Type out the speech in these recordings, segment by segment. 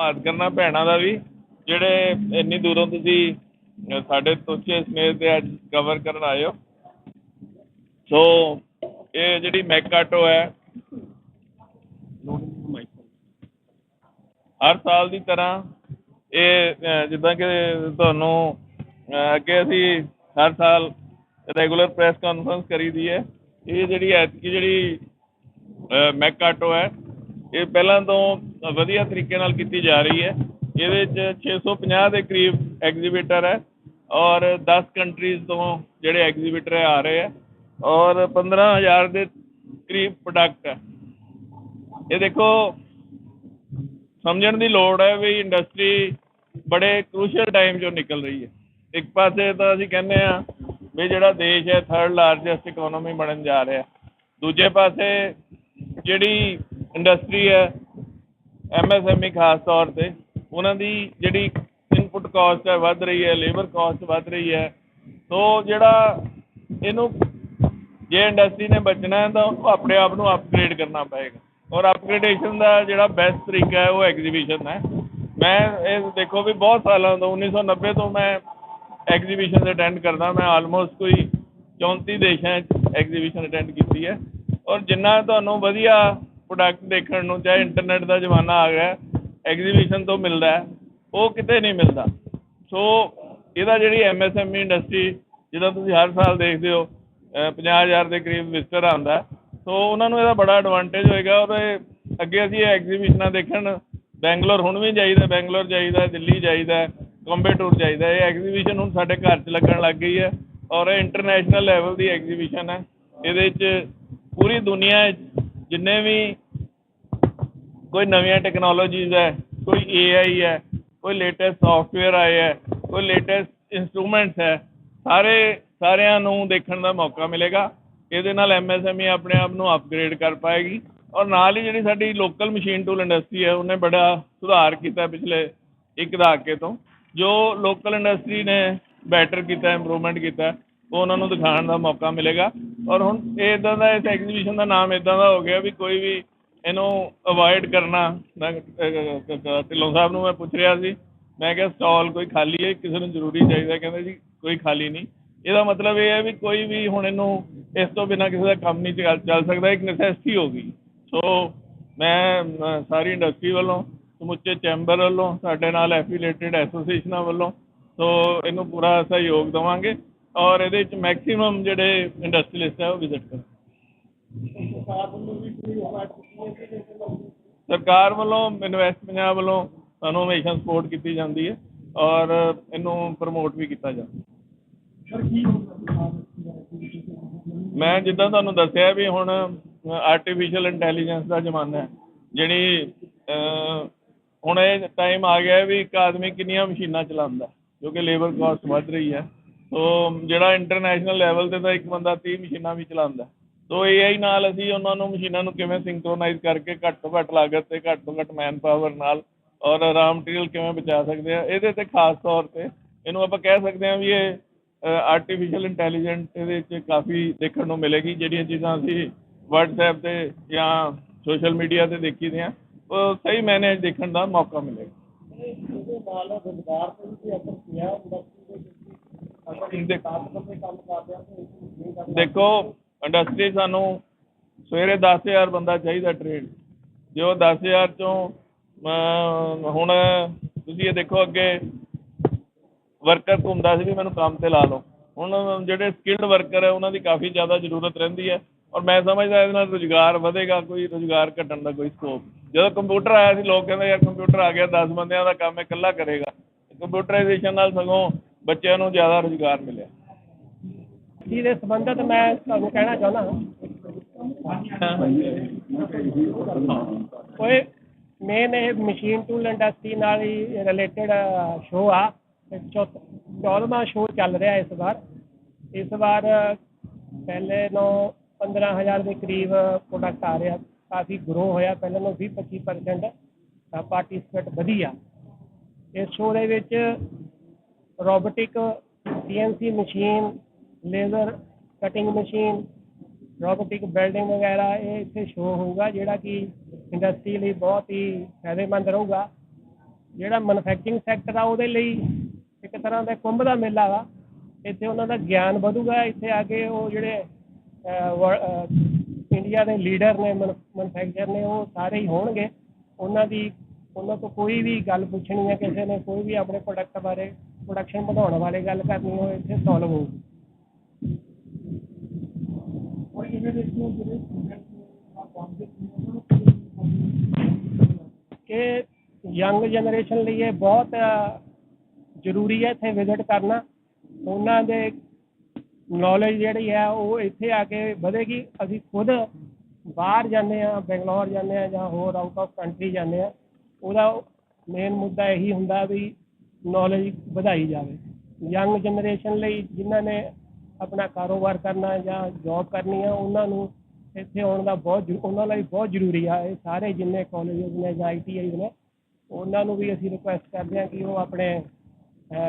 ਧੰਨਵਾਦ ਕਰਨਾ ਭੈਣਾਂ ਦਾ ਵੀ ਜਿਹੜੇ ਇੰਨੀ ਦੂਰੋਂ ਤੁਸੀਂ ਸਾਡੇ ਸੋਚੇ ਸਮੇਤ ਤੇ ਅੱਜ ਕਵਰ ਕਰਨ ਆਏ ਹੋ। ਸੋ ਇਹ ਜਿਹੜੀ ਮੈਕਾਟੋ ਹੈ ਹਰ ਸਾਲ ਦੀ ਤਰ੍ਹਾਂ ਇਹ ਜਿੱਦਾਂ ਕਿ ਤੁਹਾਨੂੰ ਅੱਗੇ ਅਸੀਂ ਹਰ ਸਾਲ ਰੈਗੂਲਰ ਪ੍ਰੈਸ ਕਾਨਫਰੰਸ ਕਰੀਦੀ ਹੈ। ਇਹ ਜਿਹੜੀ ਐਤਕੀ ਜਿਹੜੀ ਅਹ, ਮੈਕਾਟੋ ਹੈ ਇਹ ਪਹਿਲਾਂ ਤੋਂ ਵਧੀਆ ਤਰੀਕੇ ਨਾਲ ਕੀਤੀ ਜਾ ਰਹੀ ਹੈ। ਇਹਦੇ 'ਚ 650 ਦੇ ਕਰੀਬ ਐਗਜ਼ੀਬਿਟਰ ਹੈ ਔਰ ਦਸ ਕੰਟਰੀਜ਼ ਤੋਂ ਜਿਹੜੇ ਐਗਜ਼ੀਬਿਟਰ ਹੈ ਆ ਰਹੇ ਹੈ ਔਰ 15000 ਦੇ ਕਰੀਬ ਪ੍ਰੋਡਕਟ ਹੈ। ਇਹ ਦੇਖੋ, ਸਮਝਣ ਦੀ ਲੋੜ ਹੈ ਵੀ ਇੰਡਸਟਰੀ ਬੜੇ ਕ੍ਰੂਸ਼ੀਅਲ ਟਾਈਮ 'ਚੋਂ ਨਿਕਲ ਰਹੀ ਹੈ। ਇੱਕ ਪਾਸੇ ਤਾਂ ਅਸੀਂ ਕਹਿੰਦੇ ਆ ਵੀ ਜਿਹੜਾ ਦੇਸ਼ ਹੈ ਥਰਡ ਲਾਰਜੈਸਟ ਇਕਨੋਮੀ ਬਣਨ ਜਾ ਰਿਹਾ ਦੂਜੇ ਪਾਸੇ ਜਿਹੜੀ ਇੰਡਸਟਰੀ ਹੈ ਐਮਐਸਐਮਈ ਖਾਸ ਤੌਰ ਤੇ, ਉਹਨਾਂ ਦੀ ਜਿਹੜੀ ਇਨਪੁਟ ਕਾਸਟ ਹੈ ਵੱਧ ਰਹੀ ਹੈ ਲੇਬਰ ਕਾਸਟ ਵੱਧ ਰਹੀ ਹੈ, ਸੋ ਜਿਹੜਾ ਇਹਨੂੰ ਜੇ ਇੰਡਸਟਰੀ ਨੇ ਬਚਣਾ ਹੈ, ਤਾਂ ਉਹਨੂੰ ਆਪਣੇ ਆਪ ਨੂੰ ਅਪਗ੍ਰੇਡ ਕਰਨਾ ਪਏਗਾ। ਔਰ ਅਪਗ੍ਰੇਡੇਸ਼ਨ ਦਾ ਜਿਹੜਾ ਬੈਸਟ ਤਰੀਕਾ ਹੈ, ਉਹ ਐਗਜ਼ੀਬਿਸ਼ਨ ਹੈ। ਮੈਂ ਇਹ ਦੇਖੋ ਵੀ ਬਹੁਤ ਸਾਲਾਂ ਤੋਂ 1990 ਤੋਂ ਮੈਂ ਐਗਜ਼ੀਬਿਸ਼ਨ ਅਟੈਂਡ ਕਰਦਾ, ਮੈਂ ਆਲਮੋਸਟ ਕੋਈ 34 ਦੇਸ਼ਾਂ 'ਚ ਐਗਜ਼ੀਬਿਸ਼ਨ ਅਟੈਂਡ ਕੀਤੀ ਹੈ। ਔਰ ਜਿੰਨਾ ਤੁਹਾਨੂੰ ਵਧੀਆ ਪ੍ਰੋਡਕਟ ਦੇਖਣ ਨੂੰ ਚਾਹੇ ਇੰਟਰਨੈਟ ਦਾ ਜ਼ਮਾਨਾ ਆ ਗਿਆ ਐਗਜ਼ੀਬਿਸ਼ਨ ਤੋਂ ਮਿਲਦਾ ਉਹ ਕਿਤੇ ਨਹੀਂ ਮਿਲਦਾ। ਸੋ ਇਹਦਾ ਜਿਹੜੀ ਐਮਐਸਐਮਈ ਇੰਡਸਟਰੀ ਜਿਹਦਾ ਤੁਸੀਂ ਹਰ ਸਾਲ ਦੇਖਦੇ ਹੋ, ਅਹ 50000 ਦੇ ਕਰੀਬ ਵਿਜ਼ਟਰ ਆਉਂਦਾ ਸੋ ਉਹਨਾਂ ਨੂੰ ਇਹਦਾ ਬੜਾ ਐਡਵਾਂਟੇਜ ਹੋਏਗਾ ਔਰ ਇਹ ਅੱਗੇ ਅਸੀਂ ਇਹ ਐਗਜ਼ੀਬਿਸ਼ਨਾਂ ਦੇਖਣ, ਬੈਂਗਲੌਰ ਹੁਣ ਵੀ ਜਾਈਦਾ, ਬੈਂਗਲੌਰ ਜਾਈਦਾ, ਦਿੱਲੀ ਜਾਈਦਾ ਕੰਬੇਟੂਰ ਜਾਈਦਾ, ਇਹ ਐਗਜ਼ੀਬਿਸ਼ਨ ਹੁਣ ਸਾਡੇ ਘਰ 'ਚ ਲੱਗਣ ਲੱਗ ਗਈ ਹੈ ਔਰ ਇਹ ਇੰਟਰਨੈਸ਼ਨਲ ਲੈਵਲ ਦੀ ਐਗਜ਼ੀਬਿਸ਼ਨ ਹੈ। ਇਹਦੇ 'ਚ ਪੂਰੀ ਦੁਨੀਆ ਜਿੰਨੇ ਵੀ ਕੋਈ ਨਵੀਆਂ ਟੈਕਨੋਲੋਜੀਜ਼ ਹੈ, ਕੋਈ ਏਆਈ ਹੈ, ਕੋਈ ਲੇਟੈਸਟ ਸੌਫਟਵੇਅਰ ਆਏ ਹੈ, ਕੋਈ ਲੇਟੈਸਟ ਇੰਸਟਰੂਮੈਂਟਸ ਹੈ, ਸਾਰੇ, ਸਾਰਿਆਂ ਨੂੰ ਦੇਖਣ ਦਾ ਮੌਕਾ ਮਿਲੇਗਾ। ਇਹਦੇ ਨਾਲ ਐਮਐਸਐਮਈ ਆਪਣੇ ਆਪ ਨੂੰ ਅਪਗ੍ਰੇਡ ਕਰ ਪਾਏਗੀ। ਔਰ ਨਾਲ ਹੀ ਜਿਹੜੀ ਸਾਡੀ ਲੋਕਲ ਮਸ਼ੀਨ ਟੂਲ ਇੰਡਸਟਰੀ ਹੈ, ਉਹਨੇ ਬੜਾ ਸੁਧਾਰ ਕੀਤਾ ਪਿਛਲੇ ਇੱਕ ਦਹਾਕੇ ਤੋਂ। ਜੋ ਲੋਕਲ ਇੰਡਸਟਰੀ ਨੇ ਬੈਟਰ ਕੀਤਾ ਇੰਪਰੂਵਮੈਂਟ ਕੀਤਾ। ਉਹਨਾਂ ਨੂੰ ਦਿਖਾਉਣ ਦਾ ਮੌਕਾ ਮਿਲੇਗਾ। ਔਰ ਹੁਣ ਇਹ ਇਦਾਂ ਦਾ ਇਸ ਐਗਜ਼ੀਬਿਸ਼ਨ ਦਾ ਨਾਮ ਇਦਾਂ ਦਾ ਹੋ ਗਿਆ ਵੀ ਕੋਈ ਵੀ ਇਹਨੂੰ ਅਵੋਇਡ ਕਰਨਾ। ਢਿੱਲੋਂ ਸਾਹਿਬ ਨੂੰ ਮੈਂ ਪੁੱਛ ਰਿਹਾ ਸੀ। ਮੈਂ ਕਿਹਾ ਸਟਾਲ ਕੋਈ ਖਾਲੀ ਹੈ? ਕਿਸੇ ਨੂੰ ਜ਼ਰੂਰੀ ਚਾਹੀਦਾ? ਕਹਿੰਦੇ ਜੀ ਕੋਈ ਖਾਲੀ ਨਹੀਂ। ਇਹਦਾ ਮਤਲਬ ਇਹ ਹੈ ਵੀ ਕੋਈ ਵੀ ਹੁਣ ਇਹਨੂੰ ਇਸ ਤੋਂ ਬਿਨਾਂ ਕਿਸੇ ਦਾ ਕੰਮ ਨਹੀਂ ਚੱਲ ਚੱਲ ਸਕਦਾ। ਇੱਕ ਨੈਸੈਸਿਟੀ ਹੋ ਗਈ। ਸੋ ਮੈਂ ਸਾਰੀ ਇੰਡਸਟਰੀ ਵੱਲੋਂ, ਸਮੁੱਚੇ ਚੈਂਬਰ ਵੱਲੋਂ, ਸਾਡੇ ਨਾਲ ਐਫੀਲੇਟਡ ਐਸੋਸੀਏਸ਼ਨਾਂ ਵੱਲੋਂ, ਸੋ ਇਹਨੂੰ ਪੂਰਾ ਸਹਿਯੋਗ ਦੇਵਾਂਗੇ। ਔਰ ਇਹਦੇ ਵਿੱਚ ਮੈਕਸਿਮਮ ਜਿਹੜੇ ਇੰਡਸਟਰੀਲਿਸਟ ਹੈ ਉਹ ਵਿਜ਼ਿਟ ਕਰਨ। ਸਰਕਾਰ ਵੱਲੋਂ ਇਨਵੈਸਟ ਪੰਜਾਬ ਵੱਲੋਂ ਸਾਨੂੰ ਹਮੇਸ਼ਾ ਸਪੋਰਟ ਕੀਤੀ ਜਾਂਦੀ ਹੈ ਔਰ ਇਹਨੂੰ ਪ੍ਰਮੋਟ ਵੀ ਕੀਤਾ ਜਾਂਦਾ। ਮੈਂ ਜਿੱਦਾਂ ਤੁਹਾਨੂੰ ਦੱਸਿਆ ਵੀ ਹੁਣ ਆਰਟੀਫੀਸ਼ੀਅਲ ਇੰਟੈਲੀਜੈਂਸ ਦਾ ਜ਼ਮਾਨਾ ਹੈ, ਜਿਹੜੀ ਹੁਣ ਇਹ ਟਾਈਮ ਆ ਗਿਆ ਵੀ ਇੱਕ ਆਦਮੀ ਕਿੰਨੀਆਂ ਮਸ਼ੀਨਾਂ ਚਲਾਉਂਦਾ ਕਿਉਂਕਿ ਲੇਬਰ ਕਾਸਟ ਵੱਧ ਰਹੀ ਹੈ। ਸੋ ਜਿਹੜਾ ਇੰਟਰਨੈਸ਼ਨਲ ਲੈਵਲ ਤੇ ਤਾਂ ਇੱਕ ਬੰਦਾ ਤੀਹ ਮਸ਼ੀਨਾਂ ਵੀ ਚਲਾਉਂਦਾ। ਸੋ AI ਨਾਲ ਅਸੀਂ ਉਹਨਾਂ ਨੂੰ ਮਸ਼ੀਨਾਂ ਨੂੰ ਕਿਵੇਂ ਸਿੰਕਰੋਨਾਈਜ਼ ਕਰਕੇ ਘੱਟ ਤੋਂ ਘੱਟ ਲਾਗਤ ਤੇ ਘੱਟ ਤੋਂ ਘੱਟ ਮੈਨ ਪਾਵਰ ਨਾਲ ਔਰ ਰਾ ਮਟੀਰੀਅਲ ਕਿਵੇਂ ਬਚਾ ਸਕਦੇ ਹਾਂ, ਇਹਦੇ ਤੇ ਖਾਸ ਤੌਰ ਤੇ ਇਹਨੂੰ ਆਪਾਂ ਕਹਿ ਸਕਦੇ ਹਾਂ ਵੀ ਇਹ ਆਰਟੀਫੀਸ਼ੀਅਲ ਇੰਟੈਲੀਜੈਂਟ ਇਹਦੇ 'ਚ ਕਾਫੀ ਦੇਖਣ ਨੂੰ ਮਿਲੇਗੀ, ਜਿਹੜੀਆਂ ਚੀਜ਼ਾਂ ਅਸੀਂ WhatsApp ਤੇ ਜਾਂ ਸੋਸ਼ਲ ਮੀਡੀਆ ਤੇ ਦੇਖੀ ਦੀਆਂ ਉਹ ਸਹੀ ਮੈਨੇ ਦੇਖਣ ਦਾ ਮੌਕਾ ਮਿਲੇਗਾ। ਇਹਦੇ ਨਾਲ ਰੋਜ਼ਗਾਰ ਤੇ ਵੀ ਅਸਰ ਪਿਆ ਇੰਡਸਟਰੀ ਦੇਖੋ ਇੰਡਸਟਰੀ ਸਾਨੂੰ ਸਵੇਰੇ 10000 ਬੰਦਾ ਚਾਹੀਦਾ ਟ੍ਰੇਡ ਜੇ ਉਹ 10000 ਚੋਂ ਹੁਣ ਤੁਸੀਂ ਇਹ ਦੇਖੋ ਅੱਗੇ ਵਰਕਰ ਘੁੰਮਦਾ ਸੀ ਵੀ ਮੈਨੂੰ ਕੰਮ ਤੇ ਲਾ ਲਓ। ਹੁਣ ਜਿਹੜੇ ਸਕਿਲਡ ਵਰਕਰ ਹੈ, ਉਹਨਾਂ ਦੀ ਕਾਫੀ ਜ਼ਿਆਦਾ ਜ਼ਰੂਰਤ ਰਹਿੰਦੀ ਹੈ। ਔਰ ਮੈਂ ਸਮਝਦਾ ਇਹਦੇ ਨਾਲ ਰੁਜ਼ਗਾਰ ਵਧੇਗਾ, ਕੋਈ ਰੁਜ਼ਗਾਰ ਘਟਣ ਦਾ ਕੋਈ ਸਕੋਪ ਜਦੋਂ ਕੰਪਿਊਟਰ ਆਇਆ ਸੀ, ਲੋਕ ਕਹਿੰਦੇ, ਯਾਰ ਕੰਪਿਊਟਰ ਆ ਗਿਆ 10 ਬੰਦਿਆਂ ਦਾ ਕੰਮ ਇਕੱਲਾ ਕਰੇਗਾ। ਕੰਪਿਊਟਰਾਈਜੇਸ਼ਨ ਨਾਲ ਸਗੋਂ ਬੱਚਿਆਂ ਨੂੰ ਜ਼ਿਆਦਾ ਰੁਜ਼ਗਾਰ ਮਿਲਿਆ। ਜੀ ਸੰਬੰਧਤ ਮੈਂ ਤੁਹਾਨੂੰ ਕਹਿਣਾ ਚਾਹੁੰਦਾ ਕੋਈ ਮੇਨ ਇਹ ਮਸ਼ੀਨ ਟੂਲ ਇੰਡਸਟਰੀ ਨਾਲ ਹੀ ਰਿਲੇਟਡ ਸ਼ੋਅ ਆ। ਚੌਦਵਾਂ ਸ਼ੋਅ ਚੱਲ ਰਿਹਾ ਇਸ ਵਾਰ। ਇਸ ਵਾਰ, ਪਹਿਲੇ ਨੂੰ 15000 ਦੇ ਕਰੀਬ ਪ੍ਰੋਡਕਟ ਆ ਰਿਹਾ। ਕਾਫੀ ਗਰੋ ਹੋਇਆ। ਪਹਿਲਾਂ ਨੂੰ 20 25% ਪਾਰਟਿਸਿਪੇਟ ਵਧੀ ਆ। ਇਸ ਸ਼ੋਅ ਦੇ ਵਿੱਚ robotic CNC machine, laser cutting machine, robotic building ਵਗੈਰਾ ਇਹ ਇੱਥੇ ਸ਼ੋਅ ਹੋਊਗਾ, ਜਿਹੜਾ ਕਿ ਇੰਡਸਟਰੀ ਲਈ ਬਹੁਤ ਹੀ ਫਾਇਦੇਮੰਦ ਰਹੂਗਾ। ਜਿਹੜਾ ਮੈਨੂਫੈਕਚਰਿੰਗ ਸੈਕਟਰ ਆ, ਉਹਦੇ ਲਈ ਇੱਕ ਤਰ੍ਹਾਂ ਦਾ ਕੁੰਭ ਦਾ ਮੇਲਾ ਵਾ। ਇੱਥੇ ਉਹਨਾਂ ਦਾ ਗਿਆਨ ਵਧੂਗਾ। ਇੱਥੇ ਆ ਕੇ ਉਹ ਜਿਹੜੇ ਇੰਡੀਆ ਦੇ ਲੀਡਰ ਨੇ ਮੈਨੂਫੈਕਚਰ ਨੇ, ਉਹ ਸਾਰੇ ਹੀ ਹੋਣਗੇ। ਉਹਨਾਂ ਦੀ ਉਹਨਾਂ ਤੋਂ ਕੋਈ ਵੀ ਗੱਲ ਪੁੱਛਣੀ ਹੈ ਕਿਸੇ ਨੇ ਕੋਈ ਵੀ ਆਪਣੇ ਪ੍ਰੋਡਕਟ ਬਾਰੇ ਪ੍ਰੋਡਕਸ਼ਨ ਵਧਾਉਣ ਬਾਰੇ ਗੱਲ ਕਰਨੀ ਹੋਵੇ ਇੱਥੇ ਸੋਲਵ ਹੋਊਗੀ। ਕਿ ਯੰਗ ਜਨਰੇਸ਼ਨ ਲਈ ਇਹ ਬਹੁਤ ਜ਼ਰੂਰੀ ਹੈ ਇੱਥੇ ਵਿਜ਼ਿਟ ਕਰਨਾ। ਉਹਨਾਂ ਦੇ ਨੌਲੇਜ ਜਿਹੜੀ ਹੈ ਉਹ ਇੱਥੇ ਆ ਕੇ ਵਧੇਗੀ। ਅਸੀਂ ਖੁਦ ਬਾਹਰ ਜਾਂਦੇ ਆ ਬੰਗਲੌਰ ਜਾਂਦੇ ਆ ਜਾਂ ਹੋਰ ਆਊਟ ਆਫ ਕੰਟਰੀ ਜਾਂਦੇ ਆ ਉਹਦਾ ਮੇਨ ਮੁੱਦਾ ਇਹੀ ਹੁੰਦਾ ਵੀ ਨੌਲੇਜ ਵਧਾਈ ਜਾਵੇ। ਯੰਗ ਜਨਰੇਸ਼ਨ ਲਈ ਜਿਨ੍ਹਾਂ ਨੇ ਆਪਣਾ ਕਾਰੋਬਾਰ ਕਰਨਾ ਜਾਂ ਜੌਬ ਕਰਨੀ ਆ, ਉਹਨਾਂ ਨੂੰ ਇੱਥੇ ਆਉਣ ਦਾ ਬਹੁਤ ਜ਼ਰੂ- ਉਹਨਾਂ ਲਈ ਬਹੁਤ ਜ਼ਰੂਰੀ ਆ। ਇਹ ਸਾਰੇ ਜਿੰਨੇ ਕਾਲਜਸ ਨੇ ਜਾਂ ਆਈਟੀਆਈ ਨੇ, ਉਹਨਾਂ ਨੂੰ ਵੀ ਅਸੀਂ ਰਿਕੁਐਸਟ ਕਰਦੇ ਹਾਂ ਕਿ ਉਹ ਆਪਣੇ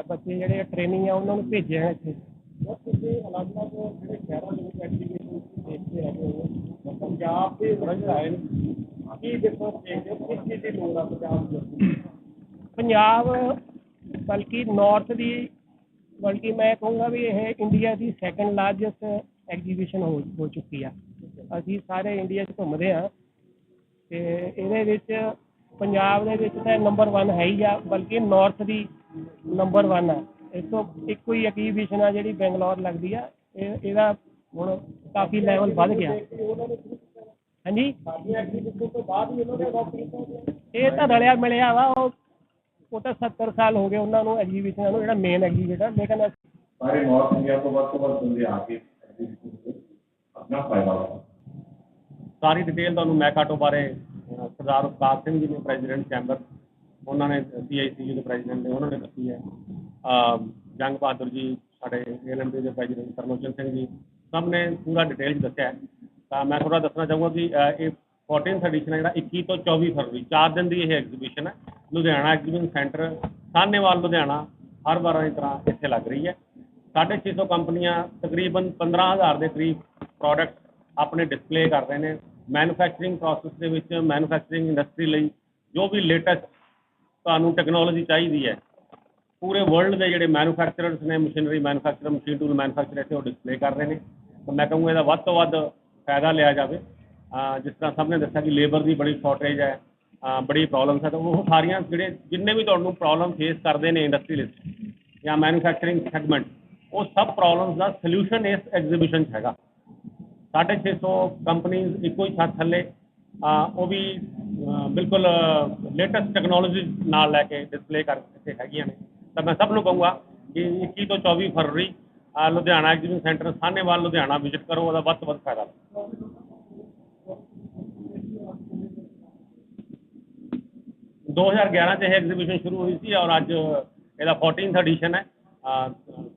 ਬੱਚੇ ਜਿਹੜੇ ਟ੍ਰੇਨਿੰਗ ਆ, ਉਹਨਾਂ ਨੂੰ ਭੇਜਣ ਇੱਥੇ। ਤੁਸੀਂ ਅਲੱਗ-ਅਲੱਗ ਜਿਹੜੇ ਸ਼ਹਿਰਾਂ ਦੇ ਵਿੱਚ ਐਕਟੀਵਿਟੀ ਦੇਖਦੇ ਹੈਗੇ ਹੋ, ਪੰਜਾਬ ਦੇ ਵਿੱਚ ਕੀ ਦੇਖੋ ਦੇਖਦੇ ਹੋ ਕਿਸ ਚੀਜ਼ ਦੀ ਲੋੜ ਆ ਪੰਜਾਬ ਦੀ? ਪੰਜਾਬ, ਬਲਕਿ ਨਾਰਥ ਦੀ, ਬਲਕਿ ਮੈਂ ਕਹੂੰਗਾ ਵੀ ਇਹ ਇੰਡੀਆ ਦੀ ਸੈਕੰਡ ਲਾਰਜੈਸਟ ਐਗਜ਼ੀਬਿਸ਼ਨ ਹੋ ਚੁੱਕੀ ਆ। ਅਸੀਂ ਸਾਰੇ ਇੰਡੀਆ 'ਚ ਘੁੰਮਦੇ ਆ ਤੇ ਇਹਦੇ ਵਿੱਚ ਪੰਜਾਬ ਦੇ ਵਿੱਚ ਤਾਂ ਨੰਬਰ 1 ਹੈ ਹੀ ਆ, ਬਲਕਿ ਨਾਰਥ ਦੀ ਨੰਬਰ 1 ਆ। ਇਸ ਤੋਂ ਇੱਕੋ ਹੀ ਐਗਜ਼ੀਬਿਸ਼ਨ ਆ ਜਿਹੜੀ ਬੈਂਗਲੌਰ ਲੱਗਦੀ ਆ। ਇਹਦਾ ਹੁਣ ਕਾਫੀ ਲੈਵਲ ਵੱਧ ਗਿਆ। ਹਾਂਜੀ। ਇਹ ਤਾਂ ਰਲਿਆ ਮਿਲਿਆ ਵਾ ਉਹ ਉਹ ਤਾਂ 70 ਸਾਲ ਹੋ ਗਏ ਉਹਨਾਂ ਨੂੰ ਐਗਜ਼ੀਬਿਸ਼ਨ ਨੂੰ ਜਿਹੜਾ ਮੇਨ ਐਗਜ਼ੀਬਿਸ਼ਨ ਲੇਕਿਨ ਸਾਰੇ ਨਾਰਥ ਇੰਡੀਆ ਤੋਂ ਵੱਧ ਤੋਂ ਵੱਧ ਬੰਦੇ ਆ ਕੇ exhibition ਵਿੱਚ ਆਪਣਾ ਫਾਇਦਾ ਉਠਾਉਣ ਸਾਰੀ ਡਿਟੇਲ ਤੁਹਾਨੂੰ ਮੈਕਾਟੋ ਬਾਰੇ ਸਰਦਾਰ ਉਸਤਾਦ ਸਿੰਘ ਜੀ ਨੇ ਪ੍ਰੈਜ਼ੀਡੈਂਟ ਚੈਂਬਰ ਉਹਨਾਂ ਨੇ ਸੀਆਈਸੀਯੂ ਦੇ ਪ੍ਰੈਜ਼ੀਡੈਂਟ ਨੇ ਉਹਨਾਂ ਨੇ ਦੱਸੀ ਹੈ। ਜੰਗ ਬਹਾਦਰ ਜੀ ਸਾਡੇ ਏਐਲਐਮਡੀ ਦੇ ਪ੍ਰੈਜ਼ੀਡੈਂਟ ਸਰਮੋਚਨ ਸਿੰਘ ਜੀ ਸਭ ਨੇ ਪੂਰਾ ਡਿਟੇਲ ਦੱਸਿਆ ਹੈ। ਤਾਂ ਮੈਂ ਥੋੜਾ ਦੱਸਣਾ ਚਾਹੂੰਗਾ ਕਿ ਇਹ 14th ਐਡੀਸ਼ਨ ਹੈ ਜਿਹੜਾ 21 ਤੋਂ 24 ਫਰਵਰੀ 4 ਦਿਨ ਦੀ ਇਹ ਐਗਜ਼ੀਬਿਸ਼ਨ ਹੈ। ਲੁਧਿਆਣਾ ਐਗਜ਼ੀਬਿਸ਼ਨ ਸੈਂਟਰ ਸਾਹਨੇਵਾਲ, ਲੁਧਿਆਣਾ, ਹਰ ਵਾਰਾਂ ਦੀ ਤਰ੍ਹਾਂ ਇੱਥੇ ਲੱਗ ਰਹੀ ਹੈ। 650 ਕੰਪਨੀਆਂ, ਤਕਰੀਬਨ 15000 ਦੇ ਕਰੀਬ ਪ੍ਰੋਡਕਟ ਆਪਣੇ ਡਿਸਪਲੇ ਕਰ ਰਹੇ ਨੇ। ਮੈਨੂਫੈਕਚਰਿੰਗ ਪ੍ਰੋਸੈਸ ਦੇ ਵਿੱਚ ਮੈਨੂਫੈਕਚਰਿੰਗ ਇੰਡਸਟਰੀ ਲਈ ਜੋ ਵੀ ਲੇਟੈਸਟ ਤੁਹਾਨੂੰ ਟੈਕਨੋਲੋਜੀ ਚਾਹੀਦੀ ਹੈ, ਪੂਰੇ ਵਰਲਡ ਦੇ ਜਿਹੜੇ ਮੈਨੂਫੈਕਚਰਰਸ ਨੇ machinery manufacturer machine tool manufacture ਇੱਥੇ ਉਹ ਡਿਸਪਲੇ ਕਰ ਰਹੇ ਨੇ। ਤਾਂ ਮੈਂ ਕਹੂੰਗਾ ਇਹਦਾ ਵੱਧ ਤੋਂ ਵੱਧ ਫਾਇਦਾ ਲਿਆ ਜਾਵੇ ਅਹ ਜਿਸ ਤਰ੍ਹਾਂ ਸਭ ਨੇ ਦੱਸਿਆ ਕਿ ਲੇਬਰ ਦੀ ਬੜੀ ਸ਼ਾਰਟੇਜ ਹੈ ਅਹ ਬੜੀ ਪ੍ਰੋਬਲਮਸ ਹੈ ਤਾਂ ਉਹ ਸਾਰੀਆਂ ਜਿਹੜੇ ਜਿੰਨੇ ਵੀ ਤੁਹਾਨੂੰ ਪ੍ਰੋਬਲਮ ਫੇਸ ਕਰਦੇ ਨੇ ਇੰਡਸਟਰੀਲਿਸਟ ਜਾਂ ਮੈਨੂਫੈਕਚਰਿੰਗ ਸੈਗਮੈਂਟ ਉਹ ਸਭ ਪ੍ਰੋਬਲਮਸ ਦਾ ਸੋਲੂਸ਼ਨ ਇਸ ਐਗਜ਼ੀਬਿਸ਼ਨ 'ਚ ਹੈਗਾ 650 ਕੰਪਨੀਆਂ ਇੱਕੋ ਹੀ ਛੱਤ ਥੱਲੇ ਅਹ ਉਹ ਵੀ ਅਹ ਬਿਲਕੁਲ ਲੇਟੈਸਟ ਟੈਕਨੋਲੋਜੀ ਨਾਲ ਲੈ ਕੇ ਡਿਸਪਲੇ ਕਰ ਇੱਥੇ ਹੈਗੀਆਂ ਨੇ ਤਾਂ ਮੈਂ ਸਭ ਨੂੰ ਕਹੂੰਗਾ ਕਿ 21 ਤੋਂ 24 ਫਰਵਰੀ ਅਹ Ludhiana exhibition centre Sahnewal Ludhiana visit ਕਰੋ, ਉਹਦਾ ਵੱਧ ਤੋਂ ਵੱਧ ਫਾਇਦਾ ਲਓ 2011 ਚ ਇਹ ਐਗਜ਼ੀਬਿਸ਼ਨ ਸ਼ੁਰੂ ਹੋਈ ਸੀ ਔਰ ਅੱਜ ਇਹਦਾ 14th ਐਡੀਸ਼ਨ ਹੈ। ਅਹ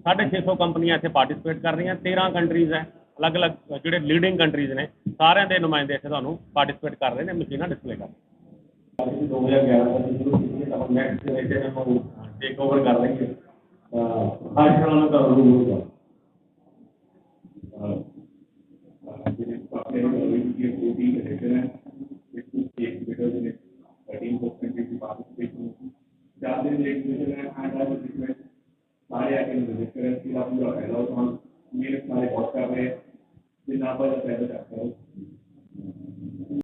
650 ਕੰਪਨੀਆਂ ਇੱਥੇ ਪਾਰਟਿਸਿਪੇਟ ਕਰ ਰਹੀਆਂ 13 ਕੰਟਰੀਜ਼ ਹੈ, ਅਲੱਗ-ਅਲੱਗ ਜਿਹੜੇ ਲੀਡਿੰਗ ਕੰਟਰੀਜ਼ ਨੇ, ਸਾਰਿਆਂ ਦੇ ਨੁਮਾਇੰਦੇ ਇੱਥੇ ਤੁਹਾਨੂੰ ਪਾਰਟਿਸਿਪੇਟ ਕਰ ਰਹੇ ਨੇ, ਮਸ਼ੀਨਾਂ ਡਿਸਪਲੇ ਕਰ ਰਹੇ ਨੇ। 2011 ਤੋਂ ਸ਼ੁਰੂ ਕੀਤੀ ਤਾਂ ਨੈਕਸਟ ਜਨਰੇਸ਼ਨ ਨੂੰ ਟੇਕ ਓਵਰ ਕਰ ਰਹੀ ਤਾਂ ਅੱਜ ਨਾਲ ਦਾ ਰੂਲ ਹੋਗਾ ਜਿਹੜੇ ਆਪਣੇ